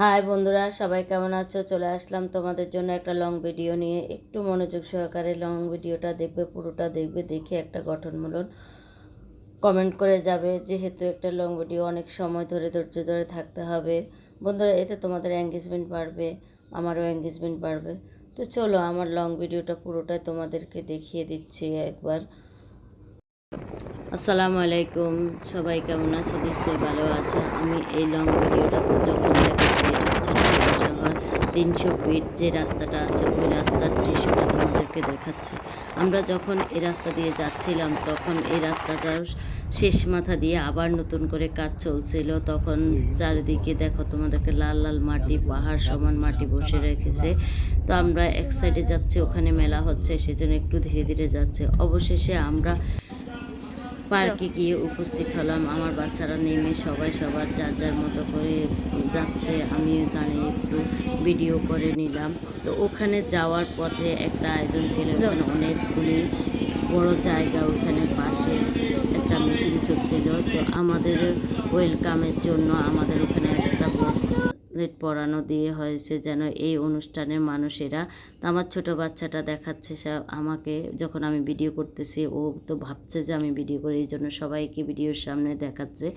High বন্ধুরা, সবাই কেমন আছো? চলে আসলাম তোমাদের জন্য একটা লং ভিডিও নিয়ে। একটু মনোযোগ সহকারে লং ভিডিওটা দেখবে, পুরোটা দেখবে, দেখে একটা গঠনমূলক কমেন্ট করে যাবে। যেহেতু একটা লং ভিডিও অনেক সময় ধরে, ধৈর্য ধরে থাকতে হবে। বন্ধুরা, এতে তোমাদের এঙ্গেজমেন্ট বাড়বে, আমারও এঙ্গেজমেন্ট বাড়বে। তো চলো, আমার লং ভিডিওটা পুরোটাই তোমাদেরকে দেখিয়ে দিচ্ছি একবার। আসসালামু আলাইকুম, সবাই কেমন আছে? নিশ্চয়ই ভালো আছে। আমি এই লং ভিডিওটা তো যখন দেখাচ্ছি এটা হচ্ছে ঢাকা শহর, তিনশো ফিট যে রাস্তাটা আছে, ওই রাস্তার দৃশ্যটা তোমাদেরকে দেখাচ্ছি। আমরা যখন এই রাস্তা দিয়ে যাচ্ছিলাম, তখন এই রাস্তাটার শেষ মাথা দিয়ে আবার নতুন করে কাজ চলছিল। তখন চারিদিকে দেখো তোমাদেরকে লাল লাল মাটি, পাহাড় সমান মাটি বসে রেখেছে। তো আমরা এক সাইডে যাচ্ছি, ওখানে মেলা হচ্ছে, সেজন্য একটু ধীরে ধীরে যাচ্ছে। অবশেষে আমরা পার্কে গিয়ে উপস্থিত হলাম। আমার বাচ্চারা নেমে সবাই সবার যার যার মতো করে যাচ্ছে, আমিও দাঁড়িয়ে একটু ভিডিও করে নিলাম। তো ওখানে যাওয়ার পথে একটা আয়োজন ছিল, ওখানে অনেকগুলি বড় জায়গা, ওখানে পাশে একটা মিটিং চলছিল। তো আমাদের ওয়েলকামের জন্য আমাদের ওখানে একটা বাস লেট পরানো দিয়ে হয়েছে যেন এই অনুষ্ঠানের মানুষেরা আমার ছোট বাচ্চাটা দেখাচ্ছে আমাকে যখন আমি ভিডিও করতেছি, ও তো ভাবছে যে আমি ভিডিও করি, এই জন্য সবাইকে ভিডিওর সামনে দেখাচ্ছে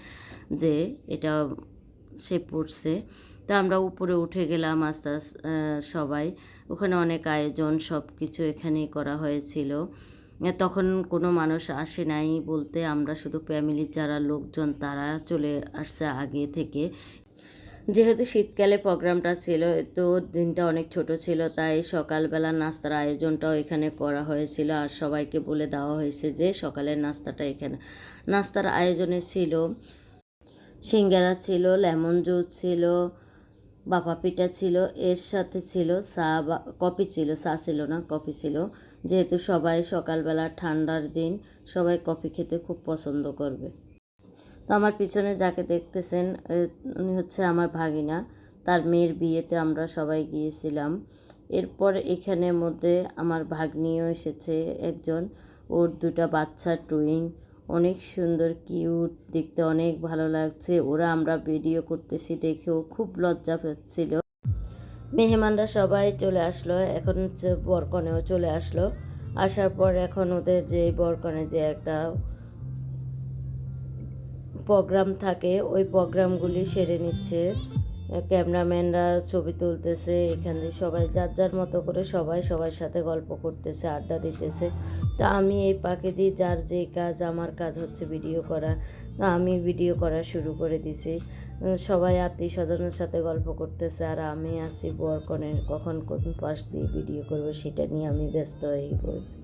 যে এটা সে পড়ছে। তো আমরা উপরে উঠে গেলাম আস্তে সবাই। ওখানে অনেক আয়োজন সব কিছু এখানেই করা হয়েছিল। তখন কোনো মানুষ আসে নাই বলতে, আমরা শুধু ফ্যামিলির যারা লোকজন, তারা চলে আসছে আগে থেকে। যেহেতু শীতকালে প্রোগ্রামটা ছিল, তো দিনটা অনেক ছোট ছিল, তাই সকালবেলা নাস্তার আয়োজনটাও এখানে করা হয়েছিল। আর সবাইকে বলে দেওয়া হয়েছে যে সকালের নাস্তাটা এখানে। নাস্তার আয়োজনে ছিল, সিঙ্গারা ছিল, লেমন জুস ছিল বাপা পিঠা ছিল, এর সাথে ছিল চা বা, কফি ছিল, চা ছিল না, কফি ছিল। যেহেতু সবাই সকালবেলা ঠান্ডার দিন, সবাই কফি খেতে খুব পছন্দ করবে। তো আমার পিছনে যাকে দেখতেছেন উনি হচ্ছে আমার ভাগিনা। তার মেয়ের বিয়েতে আমরা সবাই গিয়েছিলাম। এরপর এখানের মধ্যে আমার ভাগ্নিও এসেছে একজন। ওর দুটা বাচ্চা টুইং অনেক সুন্দর কিউট দেখতে অনেক ভালো লাগছে। ওরা আমরা ভিডিও করতেছি দেখেও খুব লজ্জা পাচ্ছিল। মেহমানরা সবাই চলে আসলো। এখন হচ্ছে বরকনেও চলে আসলো। আসার পর এখন ওদের যে বরকনে যে একটা প্রোগ্রাম থাকে, ওই প্রোগ্রামগুলি সেরে নিচ্ছে। ক্যামেরাম্যানরা ছবি তুলতেছে, এখানে সবাই যার যার মতো করে সবাই সবার সাথে গল্প করতেছে, আড্ডা দিতেছে। তা আমি এই পাকে দিয়ে যার যে কাজ, আমার কাজ হচ্ছে ভিডিও করা। তা আমি ভিডিও করা শুরু করে দিছি। সবাই আত্মীয় স্বজনের সাথে গল্প করতেছে, আর আমি আছি বরকনের, কখন কোন পাশ দিয়ে ভিডিও করব সেটা নিয়ে আমি ব্যস্ত হয়ে পড়েছি।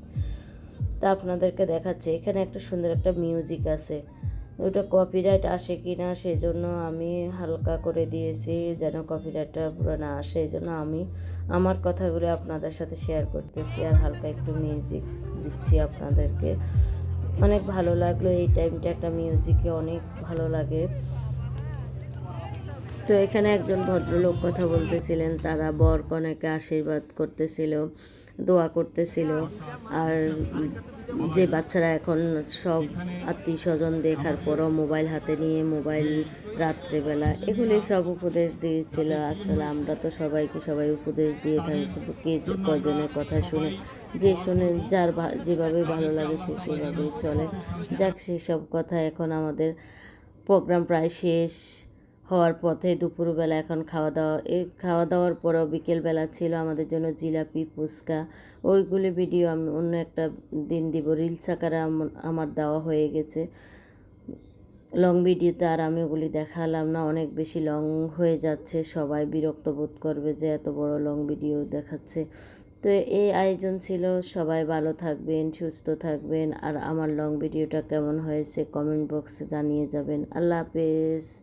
তা আপনাদেরকে দেখাচ্ছে, এখানে একটা সুন্দর একটা মিউজিক আছে। ওটা কপিরাইট আসে কি না সেই জন্য আমি হালকা করে দিয়েছি যেন কপিরাইটটা পুরো না আসে এই জন্য আমি আমার কথাগুলো আপনাদের সাথে শেয়ার করতেছি আর হালকা একটু মিউজিক দিচ্ছি আপনাদেরকে। অনেক ভালো লাগল এই টাইমটা একটা মিউজিকে অনেক ভালো লাগে। তো এখানে একজন ভদ্রলোক কথা বলতেছিলেন, তারা বর কনেকে আশীর্বাদ করতেছিল। দোয়া করতেছিল। আর যে বাচ্চারা এখন সব আত্মীয় স্বজন দেখার পরও মোবাইল হাতে নিয়ে মোবাইল রাত্রেবেলা এগুলি সব উপদেশ দিয়েছিল। আসলে আমরা তো সবাইকে সবাই উপদেশ দিয়ে থাকি, কে যে কয়জনের কথা শুনে, যে শুনে, যার যেভাবে ভালো লাগে সে সেভাবেই চলে। যাক, সেই সব কথা এখন আমাদের প্রোগ্রাম প্রায় শেষ। হওয়ার পথে দুপুরবেলা এখন খাওয়া দাওয়া এই খাওয়া দাওয়ার পরেও বিকেলবেলা ছিল আমাদের জন্য জিলাপি, ফুচকা। ওইগুলি ভিডিও আমি অন্য একটা দিন দিব। রিলস আকারে আম- আমার দেওয়া হয়ে গেছে। লং ভিডিওতে আর আমি ওগুলি দেখালাম না। অনেক বেশি লং হয়ে যাচ্ছে। সবাই বিরক্ত বোধ করবে যে এত বড় লং ভিডিও দেখাচ্ছে। তো এই আয়োজন ছিল। সবাই ভালো থাকবেন, সুস্থ থাকবেন। আর আমার লং ভিডিওটা কেমন হয়েছে কমেন্ট বক্সে জানিয়ে যাবেন। আল্লাহ হাফেজ।